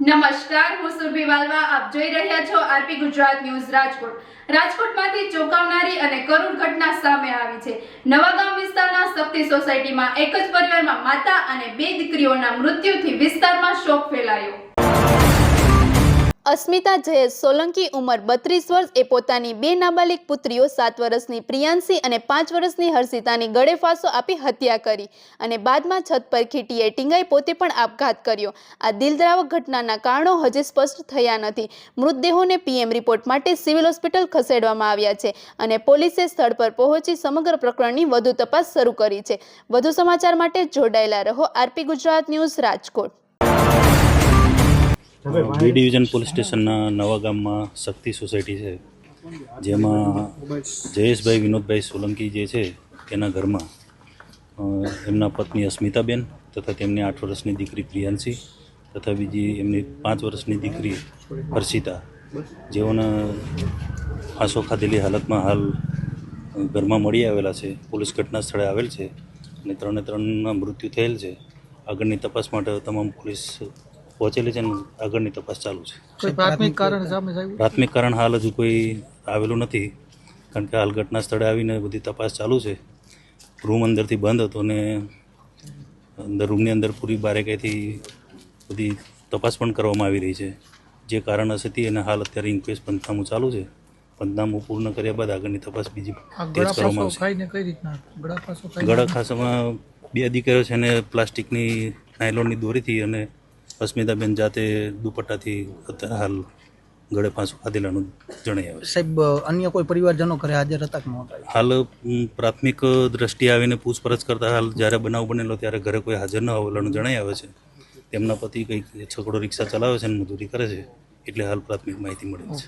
નમસ્કાર, હું સુરભી વાલવા. આપ જોઈ રહ્યા છો આરપી ગુજરાત ન્યૂઝ રાજકોટ. રાજકોટમાંથી ચોંકાવનારી અને કરુણ ઘટના સામે આવી છે. નવાગામ વિસ્તારના શક્તિ સોસાયટીમાં એક જ પરિવારમાં માતા અને બે દીકરીઓના મૃત્યુથી વિસ્તારમાં શોક ફેલાયો. અસ્મિતા જયેશ સોલંકી ઉંમર બત્રીસ વર્ષ એ પોતાની બે નાબાલિગ પુત્રીઓ, સાત વર્ષની પ્રિયાંશી અને પાંચ વર્ષની હર્ષિતાની ગળે ફાંસો આપી હત્યા કરી અને બાદમાં છત પર ખીટીએ ટીંગાઈ પોતે પણ આપઘાત કર્યો. આ દિલદ્રાવક ઘટનાના કારણો હજી સ્પષ્ટ થયા નથી. મૃતદેહોને પીએમ રિપોર્ટ માટે સિવિલ હોસ્પિટલ ખસેડવામાં આવ્યા છે અને પોલીસે સ્થળ પર પહોંચી સમગ્ર પ્રકરણની વધુ તપાસ શરૂ કરી છે. વધુ સમાચાર માટે જોડાયેલા રહો RP Gujarat news Rajkot. B division police સ્ટેશનના નવા ગામમાં શક્તિ સોસાયટી છે. જેમાં જયેશભાઈ, વિનોદભાઈ સોલંકી જે છે, તેના ઘરમાં એમના પત્ની અસ્મિતાબેન તથા તેમની આઠ વર્ષની દીકરી પ્રિયાંશી તથા બીજી એમની પાંચ વર્ષની દીકરી હર્ષિતા. જેઓના ફાંસો ખાધેલી હાલતમાં હાલ ઘરમાં મળી આવેલા છે. પોલીસ ઘટના સ્થળે આવેલ છે અને ત્રણે ત્રણના મૃત્યુ થયેલ છે. આગળની તપાસ માટે તમામ પોલીસ પહોંચેલી છે અને આગળની તપાસ ચાલુ છે. પ્રાથમિક કારણ સામે પ્રાથમિક કારણ હાલ હજુ કોઈ આવેલું નથી કારણ કે હાલ ઘટના સ્થળે આવીને બધી તપાસ ચાલુ છે. રૂમ અંદરથી બંધ હતો ને અંદર રૂમની અંદર પૂરી બારેકાઈથી બધી તપાસ પણ કરવામાં આવી રહી છે. જે કારણ હશે તે અને હાલ અત્યારે ઇન્ક્વેસ્ટ પંથનામું ચાલુ છે. પંથનામું પૂર્ણ કર્યા બાદ આગળની તપાસ બીજી તેજ કરવામાં આવશે. ખાઈને કઈ રીતના? ગળા ખાસામાં બે દીકરીઓ છે ને પ્લાસ્ટિકની નાયલોનની દોરીથી અને અસ્મિતાબેન જાતે દુપટ્ટાથી અત્યારે હાલ ગળે પાછું ખાધેલાનું જણાઈ આવે સાહેબ અન્ય કોઈ પરિવારજનો ઘરે હાજર હતા હાલ પ્રાથમિક દ્રષ્ટિએ આવીને પૂછપરછ કરતા હાલ જ્યારે બનાવ બનેલો ત્યારે ઘરે કોઈ હાજર ન હોવાનું જણાઈ આવે છે. તેમના પતિ કંઈક છકડો રિક્ષા ચલાવે છે અને મજૂરી કરે છે એટલે હાલ પ્રાથમિક માહિતી મળે છે.